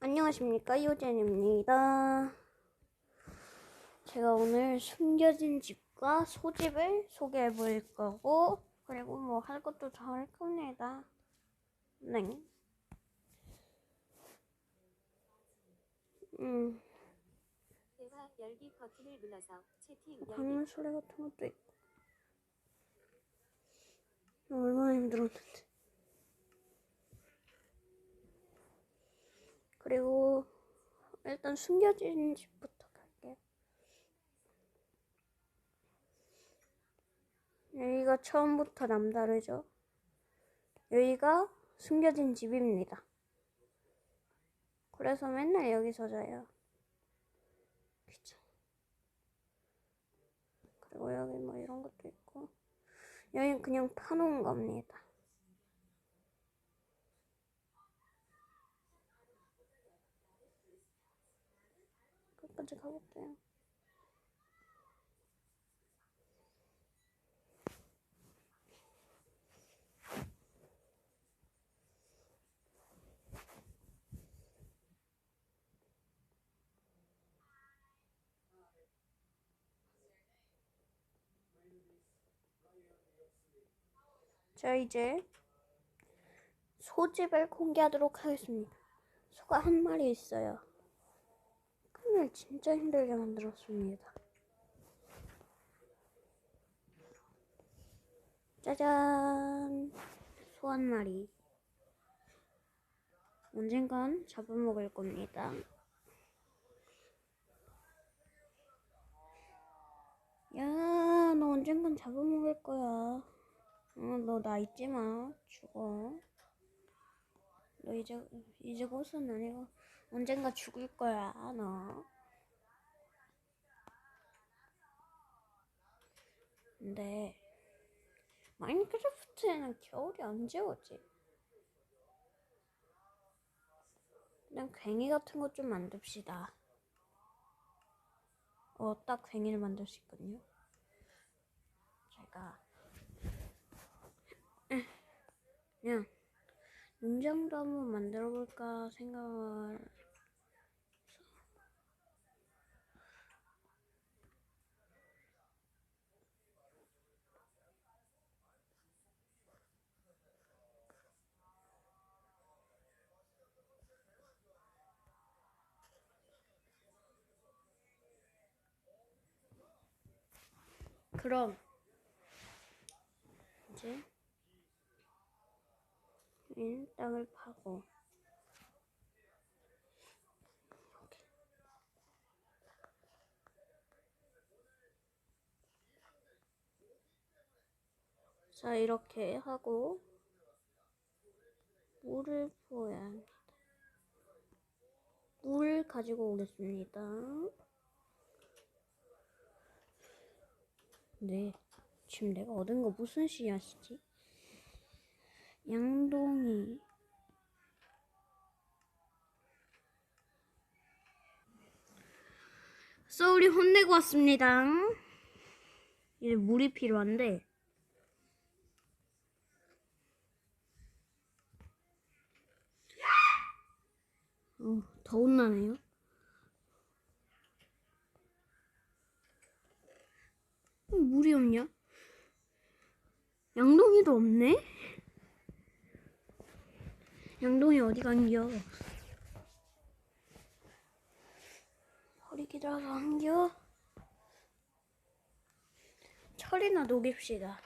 안녕하십니까 요젠입니다. 제가 오늘 숨겨진 집과 소집을 소개해 볼 거고 그리고 뭐 할 것도 더할 겁니다. 네. 음, 대화 열기 버튼을 눌러서 채팅 열기 방문 소리 같은 것도 있고. 얼마나 힘들었는데. 그리고 일단 숨겨진 집부터 갈게요. 여기가 처음부터 남다르죠. 여기가 숨겨진 집입니다. 그래서 맨날 여기서 자요. 그리고 여기 뭐 이런 것도 있고 여기 그냥 파놓은 겁니다. 끝까지 가볼게요. 자 이제 소집을 공개하도록 하겠습니다. 소가 한 마리 있어요. 오늘 진짜 힘들게 만들었습니다. 짜잔! 소 한 마리. 언젠간 잡아먹을 겁니다. 야, 너 언젠간 잡아먹을 거야. 어, 너 나 잊지 마. 죽어. 너 이제, 이제 곧은 아니고, 언젠가 죽을 거야, 너. 근데, 마인크래프트에는 겨울이 언제 오지? 그냥 괭이 같은 것 좀 만듭시다. 어, 딱 괭이를 만들 수 있거든요. 제가, 그냥, 농장도 한번 만들어 볼까 생각을 그럼 이제 이 땅을 파고. 자 이렇게 하고 물을 부어야 합니다. 물 가지고 오겠습니다. 네, 지금 내가 얻은 거 무슨 씨앗이지? 양동이. 소울이 혼내고 왔습니다. 이제 물이 필요한데. 어, 더 혼나네요. 어, 물이 없냐? 양동이도 없네? 양동이 어디 간겨? 허리 기다려서 한겨? 철이나 녹입시다.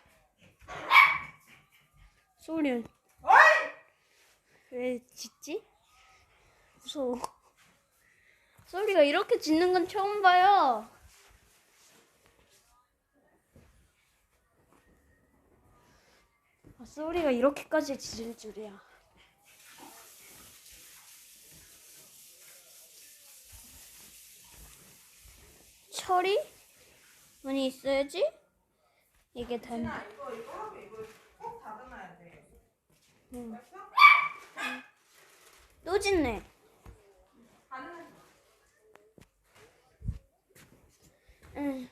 소리는 왜 짖지? 무서워. 소리가 이렇게 짖는 건 처음 봐요. 아, 소리가 이렇게까지 짖을 줄이야. 철이 많이 있어야지 이게 된다. 야, 이거 이거 하고 이거 꼭 닫아놔야 돼. 응. 알았어? 또 짖네. 응.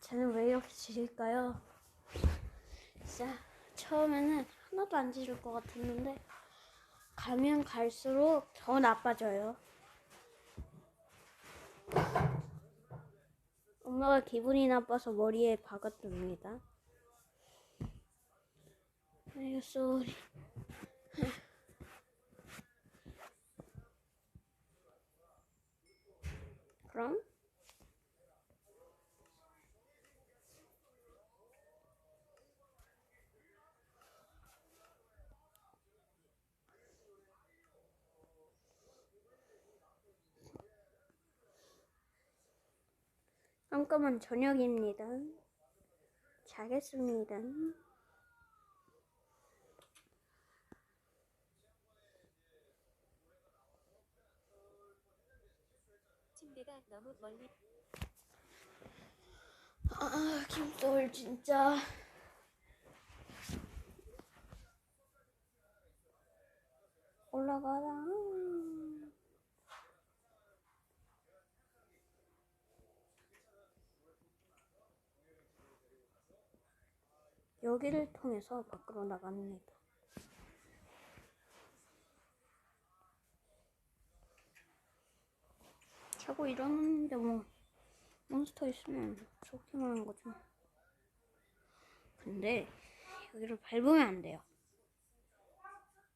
쟤는 왜 이렇게 짖을까요? 진짜 처음에는 하나도 안 짖을 것 같았는데 가면 갈수록 더 나빠져요. 엄마가 기분이 나빠서 머리에 박아둡니다. 아이고 쏘리. 그럼 깜깜한 저녁입니다. 자겠습니다. 침대가 너무 멀리 아, 김소울 진짜. 올라가라. 여기를 통해서 밖으로 나갑니다. 자고 일어났는데 뭐 몬스터 있으면 좋기만 한 거죠. 근데 여기를 밟으면 안 돼요.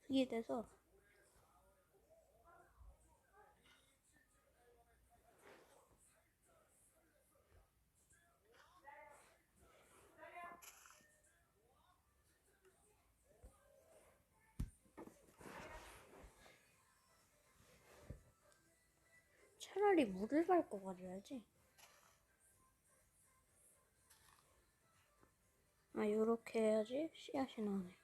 그게 돼서 차라리 물을 밟고 가줘야지. 아, 요렇게 해야지 씨앗이 나네.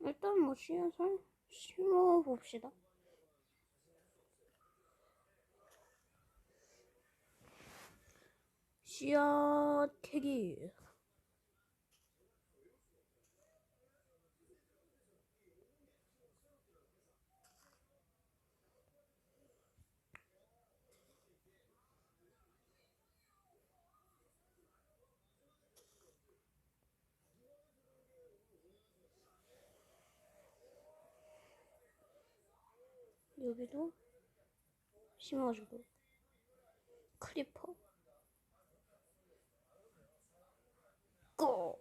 일단 뭐 씨앗을 심어 봅시다. 씨앗 캐기. 여기도 심어주고. 크리퍼. 고!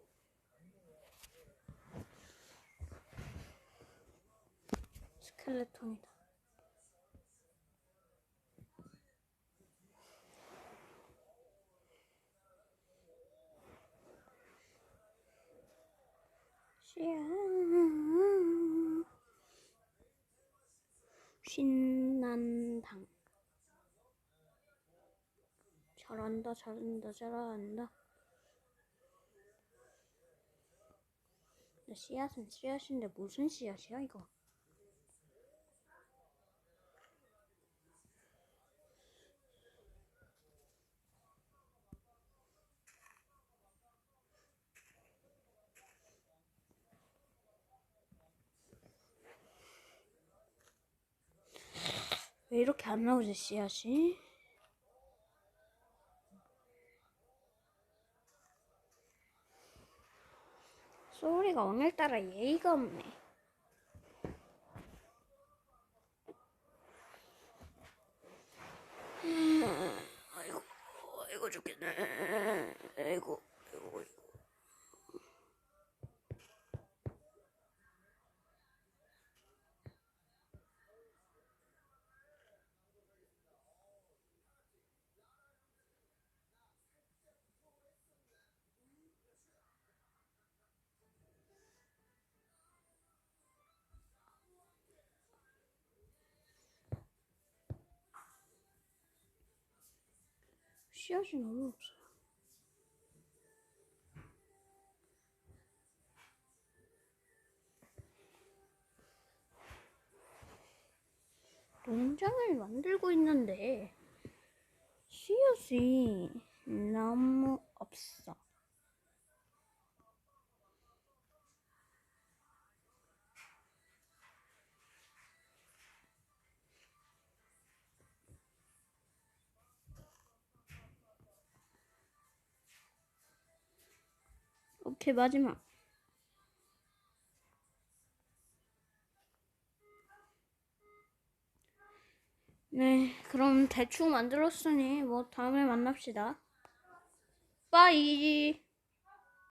스켈레톤이다 씨앗 신난당. 잘한다 잘한다 잘한다. 씨앗은 씨앗인데 무슨 씨앗이야 이거 왜 이렇게 안 나오지 씨앗이? 소리가 오늘따라 예의가 없네. 아이고, 아이고 죽겠네. 아이고, 아이고, 아이고. 씨앗이 너무 없어요. 농장을 만들고 있는데 씨앗이 너무 없어. 오케이 마지막. 네, 그럼 대충 만들었으니 뭐 다음에 만납시다. 빠이.